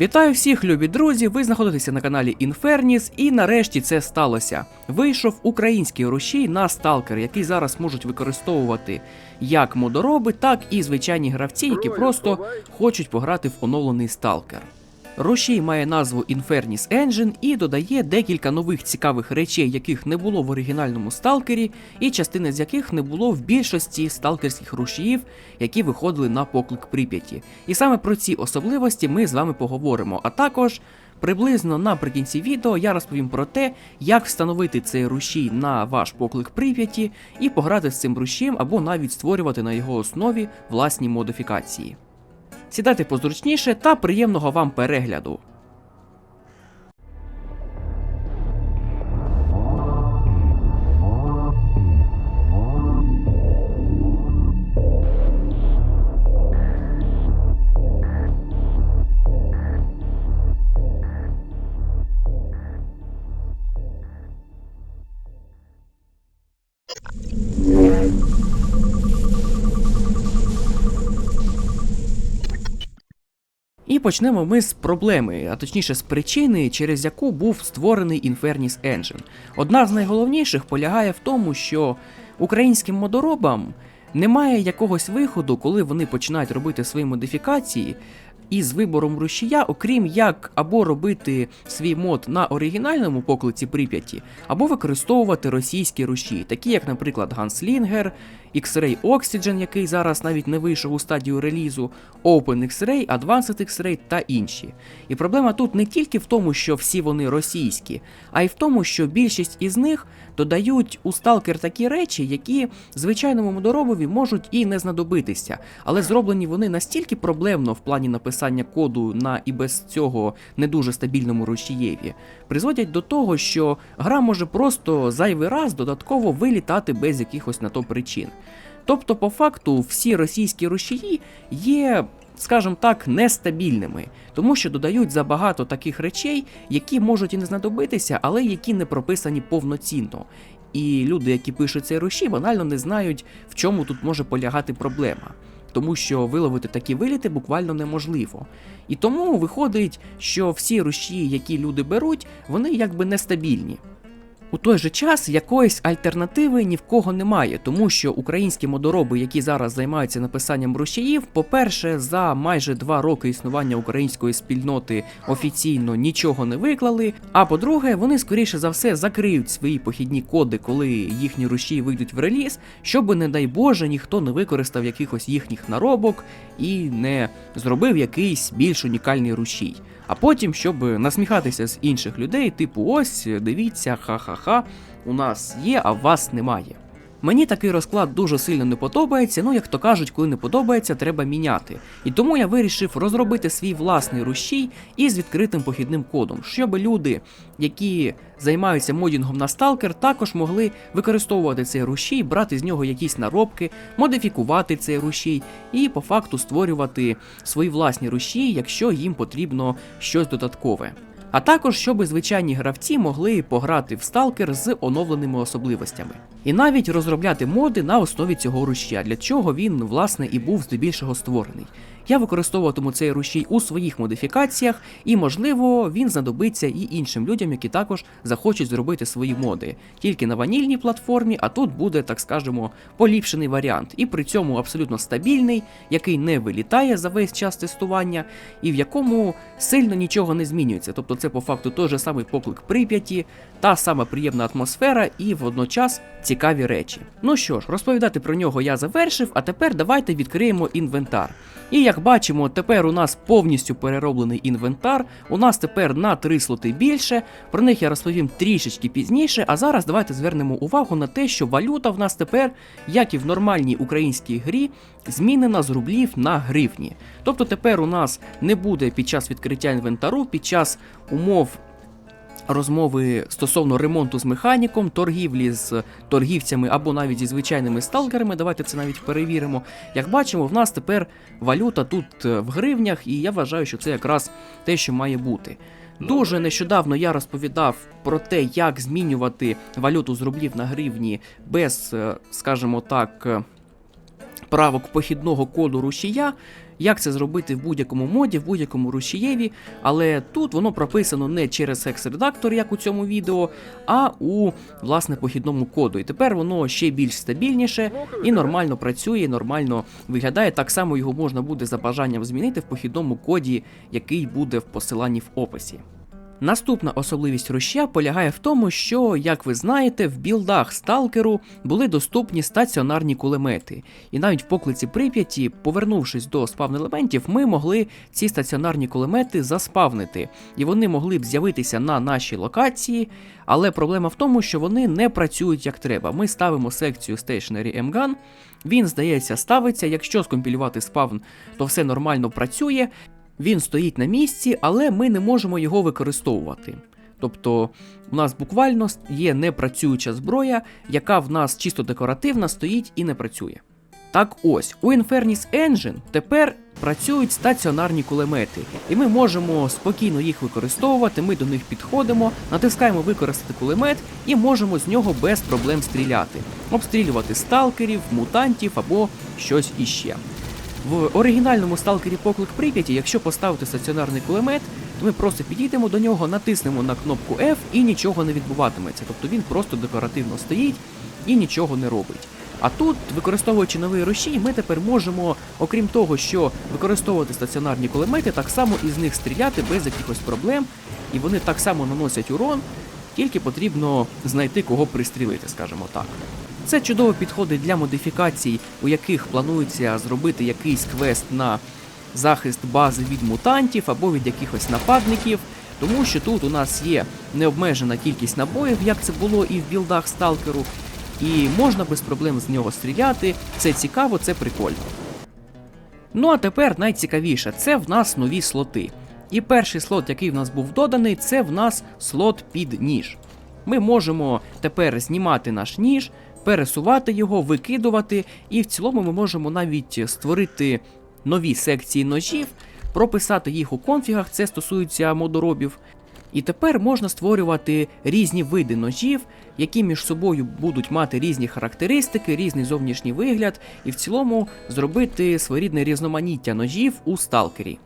Вітаю всіх, любі друзі! Ви знаходитеся на каналі Інферніс, і нарешті це сталося. Вийшов український рушій на сталкер, який зараз можуть використовувати як модороби, так і звичайні гравці, які просто хочуть пограти в оновлений сталкер. Рушій має назву Infernis Engine і додає декілька нових цікавих речей, яких не було в оригінальному сталкері, і частини з яких не було в більшості сталкерських рушіїв, які виходили на поклик Прип'яті. І саме про ці особливості ми з вами поговоримо. А також приблизно наприкінці відео я розповім про те, як встановити цей рушій на ваш поклик Прип'яті і пограти з цим рушієм або навіть створювати на його основі власні модифікації. Сідайте позручніше та приємного вам перегляду. І почнемо ми з проблеми, а точніше з причини, через яку був створений Infernis Engine. Одна з найголовніших полягає в тому, що українським модоробам немає якогось виходу, коли вони починають робити свої модифікації. Із вибором рушія, окрім як або робити свій мод на оригінальному поклиці Прип'яті, або використовувати російські руші, такі як, наприклад, Gunslinger, X-Ray Oxygen, який зараз навіть не вийшов у стадію релізу, Open X-Ray, Advanced X-Ray та інші. І проблема тут не тільки в тому, що всі вони російські, а й в тому, що більшість із них додають у сталкер такі речі, які звичайному модоробові можуть і не знадобитися, але зроблені вони настільки проблемно в плані написання коду на і без цього не дуже стабільному рушієві, призводять до того, що гра може просто зайвий раз додатково вилітати без якихось на то причин. Тобто, по факту, всі російські рушії є, скажімо так, нестабільними, тому що додають забагато таких речей, які можуть і не знадобитися, але які не прописані повноцінно. І люди, які пишуть цей рушій, банально не знають, в чому тут може полягати проблема. Тому що виловити такі виліти буквально неможливо. І тому виходить, що всі рушії, які люди беруть, вони якби нестабільні. У той же час якоїсь альтернативи ні в кого немає, тому що українські модороби, які зараз займаються написанням рушіїв, по-перше, за майже два роки існування української спільноти офіційно нічого не виклали. А по-друге, вони скоріше за все закриють свої похідні коди, коли їхні рушії вийдуть в реліз, щоб, не дай Боже, ніхто не використав якихось їхніх наробок і не зробив якийсь більш унікальний рушій. А потім, щоб насміхатися з інших людей, типу, ось дивіться, ха-ха-ха, у нас є, а вас немає. Мені такий розклад дуже сильно не подобається, ну як то кажуть, коли не подобається, треба міняти. І тому я вирішив розробити свій власний рушій із відкритим похідним кодом, щоб люди, які займаються модінгом на сталкер, також могли використовувати цей рушій, брати з нього якісь наробки, модифікувати цей рушій і по факту створювати свої власні рушії, якщо їм потрібно щось додаткове. А також, щоб звичайні гравці могли пограти в сталкер з оновленими особливостями. І навіть розробляти моди на основі цього руща для чого він, власне, і був здебільшого створений. Я використовуватиму цей рушій у своїх модифікаціях, і, можливо, він знадобиться і іншим людям, які також захочуть зробити свої моди. Тільки на ванільній платформі, а тут буде, так скажемо, поліпшений варіант, і при цьому абсолютно стабільний, який не вилітає за весь час тестування, і в якому сильно нічого не змінюється. Тобто це по факту той же самий поклик Прип'яті, та сама приємна атмосфера і водночас цікаві речі. Ну що ж, розповідати про нього я завершив, а тепер давайте відкриємо інвентар. І як бачимо, тепер у нас повністю перероблений інвентар. У нас тепер на три слоти більше. Про них я розповім трішечки пізніше. А зараз давайте звернемо увагу на те, що валюта в нас тепер, як і в нормальній українській грі, змінена з рублів на гривні. Тобто тепер у нас не буде під час відкриття інвентару, під час умов розмови стосовно ремонту з механіком, торгівлі з торгівцями або навіть зі звичайними сталкерами. Давайте це навіть перевіримо. Як бачимо, в нас тепер валюта тут е, в гривнях, і я вважаю, що це якраз те, що має бути. Дуже нещодавно я розповідав про те, як змінювати валюту з рублів на гривні без, е, скажімо так, е, правок похідного коду рушія. Як це зробити в будь-якому моді, в будь-якому рушієві, але тут воно прописано не через секс-редактор, як у цьому відео, а у власне похідному коду. І тепер воно ще більш стабільніше і нормально працює, і нормально виглядає. Так само його можна буде за бажанням змінити в похідному коді, який буде в посиланні в описі. Наступна особливість рушя полягає в тому, що, як ви знаєте, в білдах сталкеру були доступні стаціонарні кулемети, і навіть в поклиці Прип'яті, повернувшись до спавн елементів, ми могли ці стаціонарні кулемети заспавнити, і вони могли б з'явитися на нашій локації. Але проблема в тому, що вони не працюють як треба. Ми ставимо секцію Stationary M-Gun, він, здається, ставиться. Якщо скомпілювати спавн, то все нормально працює. Він стоїть на місці, але ми не можемо його використовувати. Тобто, у нас буквально є непрацююча зброя, яка в нас чисто декоративна, стоїть і не працює. Так ось, у Infernis Engine тепер працюють стаціонарні кулемети, і ми можемо спокійно їх використовувати. Ми до них підходимо, натискаємо використати кулемет і можемо з нього без проблем стріляти, обстрілювати сталкерів, мутантів або щось іще. В оригінальному сталкері Поклик Прип'яті, якщо поставити стаціонарний кулемет, то ми просто підійдемо до нього, натиснемо на кнопку F і нічого не відбуватиметься. Тобто він просто декоративно стоїть і нічого не робить. А тут, використовуючи новий рушій, ми тепер можемо, окрім того, що використовувати стаціонарні кулемети, так само із них стріляти без якихось проблем, і вони так само наносять урон, тільки потрібно знайти кого пристрілити, скажімо так. Це чудово підходить для модифікацій, у яких планується зробити якийсь квест на захист бази від мутантів або від якихось нападників, тому що тут у нас є необмежена кількість набоїв, як це було і в білдах сталкеру, і можна без проблем з нього стріляти. Це цікаво, це прикольно. Ну а тепер найцікавіше це в нас нові слоти. І перший слот, який в нас був доданий, це в нас слот під ніж. Ми можемо тепер знімати наш ніж, пересувати його, викидувати, і в цілому ми можемо навіть створити нові секції ножів, прописати їх у конфігах, це стосується модоробів. І тепер можна створювати різні види ножів, які між собою будуть мати різні характеристики, різний зовнішній вигляд, і в цілому зробити своєрідне різноманіття ножів у сталкері.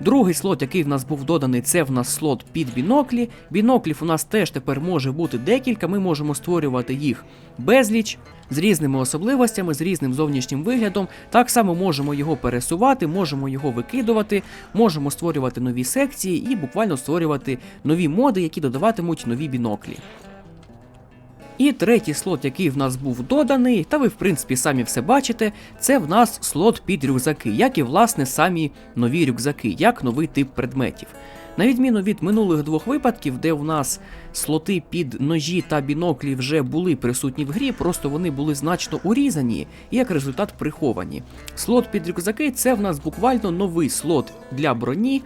Другий слот, який в нас був доданий, це в нас слот під біноклі. Біноклів у нас теж тепер може бути декілька. Ми можемо створювати їх безліч з різними особливостями, з різним зовнішнім виглядом. Так само можемо його пересувати, можемо його викидувати, можемо створювати нові секції і буквально створювати нові моди, які додаватимуть нові біноклі. І третій слот, який в нас був доданий, та ви в принципі самі все бачите, це в нас слот під рюкзаки, як і власне самі нові рюкзаки, як новий тип предметів. На відміну від минулих двох випадків, де в нас слоти під ножі та біноклі вже були присутні в грі, просто вони були значно урізані і як результат приховані. Слот під рюкзаки це в нас буквально новий слот для броні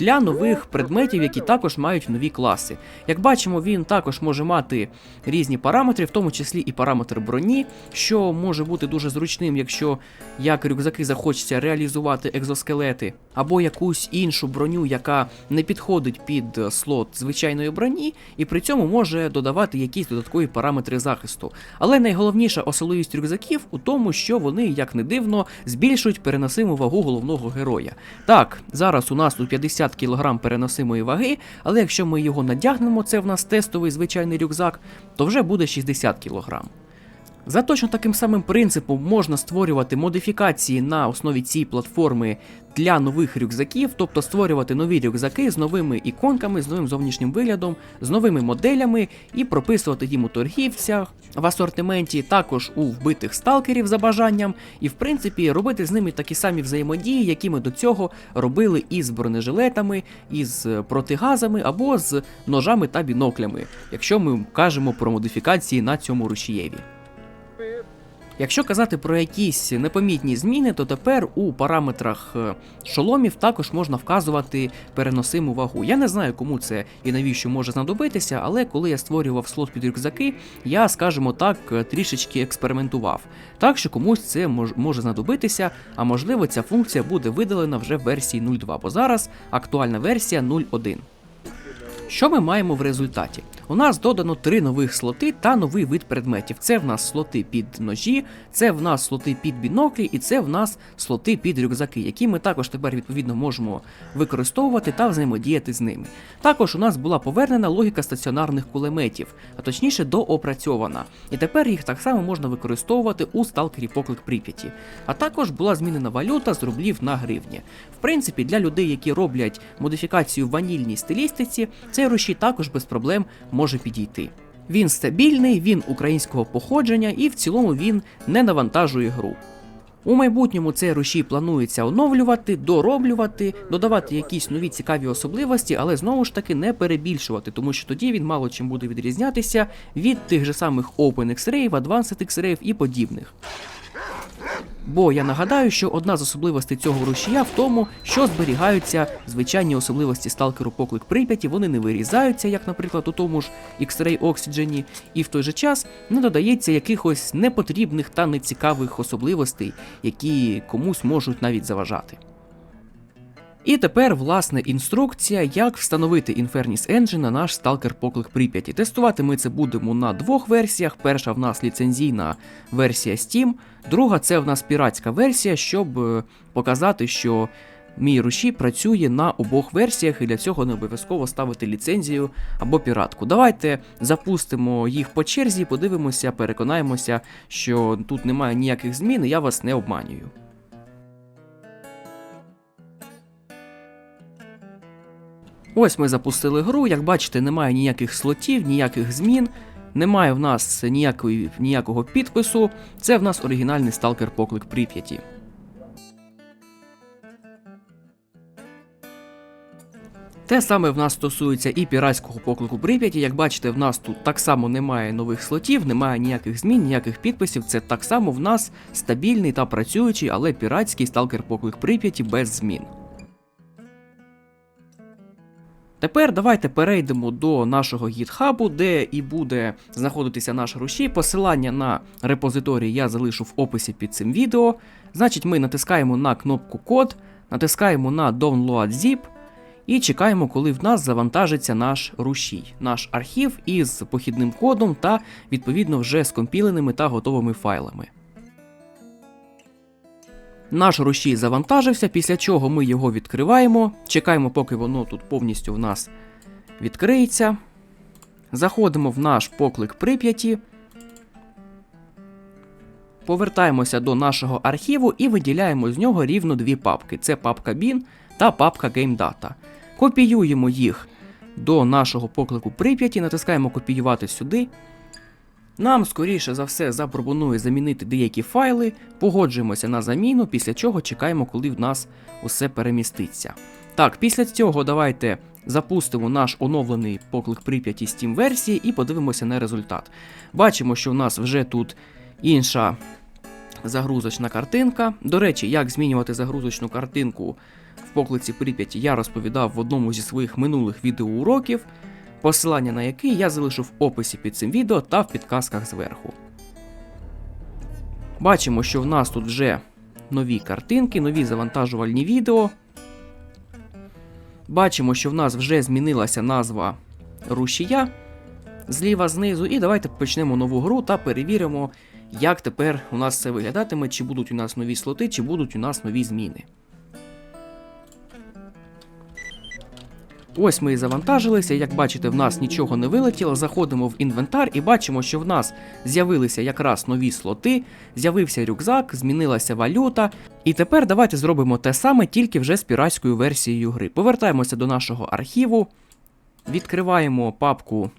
для нових предметів, які також мають нові класи. Як бачимо, він також може мати різні параметри, в тому числі і параметр броні, що може бути дуже зручним, якщо як рюкзаки захочеться реалізувати екзоскелети, або якусь іншу броню, яка не підходить під слот звичайної броні, і при цьому може додавати якісь додаткові параметри захисту. Але найголовніша особливість рюкзаків у тому, що вони, як не дивно, збільшують переносиму вагу головного героя. Так, зараз у нас у 50 кг переносимої ваги, але якщо ми його надягнемо, це в нас тестовий звичайний рюкзак, то вже буде 60 кг. За точно таким самим принципом можна створювати модифікації на основі цієї платформи для нових рюкзаків, тобто створювати нові рюкзаки з новими іконками, з новим зовнішнім виглядом, з новими моделями і прописувати їм у торгівцях в асортименті, також у вбитих сталкерів за бажанням, і в принципі робити з ними такі самі взаємодії, які ми до цього робили із бронежилетами, із протигазами або з ножами та біноклями, якщо ми кажемо про модифікації на цьому рушієві. Якщо казати про якісь непомітні зміни, то тепер у параметрах е, шоломів також можна вказувати переносиму вагу. Я не знаю, кому це і навіщо може знадобитися, але коли я створював слот під рюкзаки, я, скажімо так, е, трішечки експериментував. Так що комусь це може знадобитися, а можливо ця функція буде видалена вже в версії 0.2, бо зараз актуальна версія 0.1. Що ми маємо в результаті? У нас додано три нових слоти та новий вид предметів. Це в нас слоти під ножі, це в нас слоти під біноклі, і це в нас слоти під рюкзаки, які ми також тепер відповідно можемо використовувати та взаємодіяти з ними. Також у нас була повернена логіка стаціонарних кулеметів, а точніше доопрацьована. І тепер їх так само можна використовувати у сталкері поклик Прип'яті. А також була змінена валюта з рублів на гривні. В принципі, для людей, які роблять модифікацію в ванільній стилістиці, цей рушій також без проблем може підійти. Він стабільний, він українського походження і в цілому він не навантажує гру. У майбутньому цей рушій планується оновлювати, дороблювати, додавати якісь нові цікаві особливості, але знову ж таки не перебільшувати, тому що тоді він мало чим буде відрізнятися від тих же самих Open X-Ray, Advanced X-Ray і подібних. Бо я нагадаю, що одна з особливостей цього рушія в тому, що зберігаються звичайні особливості сталкеру поклик Прип'яті, вони не вирізаються, як, наприклад, у тому ж X-Ray Oxygen, і в той же час не додається якихось непотрібних та нецікавих особливостей, які комусь можуть навіть заважати. І тепер, власне, інструкція, як встановити Infernus Engine на наш сталкер поклик Прип'яті. Тестувати ми це будемо на двох версіях. Перша в нас ліцензійна версія Steam, друга це в нас піратська версія, щоб е, показати, що мій рушій працює на обох версіях, і для цього не обов'язково ставити ліцензію або піратку. Давайте запустимо їх по черзі, подивимося, переконаємося, що тут немає ніяких змін, і я вас не обманюю. Ось ми запустили гру. Як бачите, немає ніяких слотів, ніяких змін, немає в нас ніякої, ніякого підпису. Це в нас оригінальний сталкер поклик Прип'яті. Те саме в нас стосується і піратського поклику Прип'яті. Як бачите, в нас тут так само немає нових слотів, немає ніяких змін, ніяких підписів. Це так само в нас стабільний та працюючий, але піратський сталкер поклик Прип'яті без змін. Тепер давайте перейдемо до нашого гітхабу, де і буде знаходитися наш рушій. Посилання на репозиторій я залишу в описі під цим відео. Значить, ми натискаємо на кнопку код, натискаємо на Download Zip і чекаємо, коли в нас завантажиться наш рушій, наш архів із похідним кодом та відповідно вже скомпіленими та готовими файлами. Наш рушій завантажився, після чого ми його відкриваємо. Чекаємо, поки воно тут повністю в нас відкриється. Заходимо в наш поклик Прип'яті. Повертаємося до нашого архіву і виділяємо з нього рівно дві папки: це папка BIN та папка GameData. Копіюємо їх до нашого поклику Прип'яті, натискаємо копіювати сюди. Нам, скоріше за все, запропонує замінити деякі файли, погоджуємося на заміну, після чого чекаємо, коли в нас усе переміститься. Так, після цього давайте запустимо наш оновлений поклик Прип'яті Steam версії і подивимося на результат. Бачимо, що в нас вже тут інша загрузочна картинка. До речі, як змінювати загрузочну картинку в поклиці Прип'яті я розповідав в одному зі своїх минулих відеоуроків посилання на який я залишу в описі під цим відео та в підказках зверху. Бачимо, що в нас тут вже нові картинки, нові завантажувальні відео. Бачимо, що в нас вже змінилася назва рушія зліва знизу. І давайте почнемо нову гру та перевіримо, як тепер у нас це виглядатиме, чи будуть у нас нові слоти, чи будуть у нас нові зміни. Ось ми і завантажилися. Як бачите, в нас нічого не вилетіло. Заходимо в інвентар і бачимо, що в нас з'явилися якраз нові слоти, з'явився рюкзак, змінилася валюта. І тепер давайте зробимо те саме, тільки вже з піратською версією гри. Повертаємося до нашого архіву, відкриваємо папку.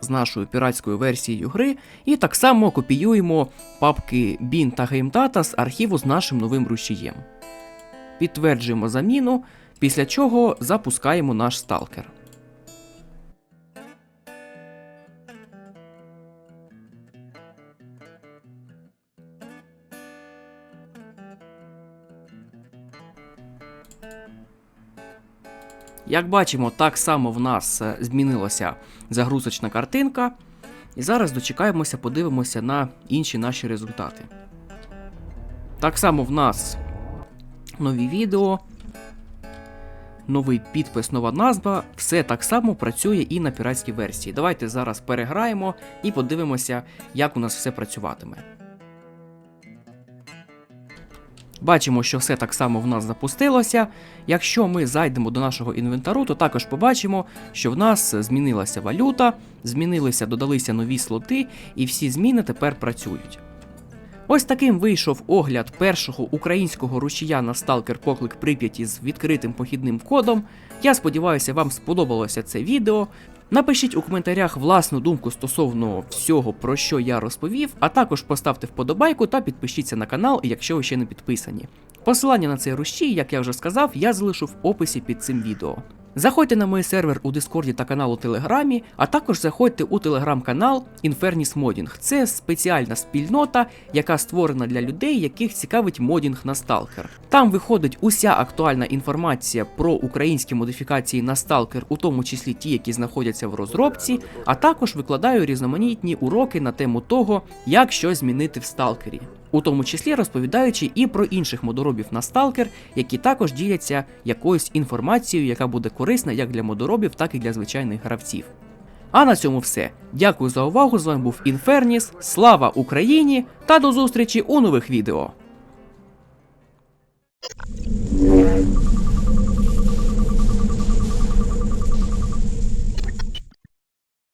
З нашою піратською версією гри, і так само копіюємо папки BIN та GameData з архіву з нашим новим рушієм. Підтверджуємо заміну, Після чого запускаємо наш сталкер. Як бачимо, так само в нас е, змінилася загрузочна картинка. І зараз дочекаємося, подивимося на інші наші результати. Так само в нас нові відео. Новий підпис, нова назва, все так само працює і на піратській версії. Давайте зараз переграємо і подивимося, як у нас все працюватиме. Бачимо, що все так само в нас запустилося. Якщо ми зайдемо до нашого інвентару, то також побачимо, що в нас змінилася валюта, змінилися, додалися нові слоти, і всі зміни тепер працюють. Ось таким вийшов огляд першого українського рушія на Stalker Поклик Прип'яті з відкритим похідним кодом. Я сподіваюся, вам сподобалося це відео. Напишіть у коментарях власну думку стосовно всього, про що я розповів, а також поставте вподобайку та підпишіться на канал, якщо ви ще не підписані. Посилання на цей рушій, як я вже сказав, я залишу в описі під цим відео. Заходьте на мій сервер у Дискорді та канал у Телеграмі, а також заходьте у телеграм-канал Infernis Modding. Це спеціальна спільнота, яка створена для людей, яких цікавить модінг на сталкер. Там виходить уся актуальна інформація про українські модифікації на сталкер, у тому числі ті, які знаходяться в розробці, а також викладаю різноманітні уроки на тему того, як щось змінити в сталкері. У тому числі розповідаючи і про інших модоробів на сталкер, які також діляться якоюсь інформацією, яка буде корисна як для модоробів, так і для звичайних гравців. А на цьому все. Дякую за увагу. З вами був Інферніс. Слава Україні та до зустрічі у нових відео.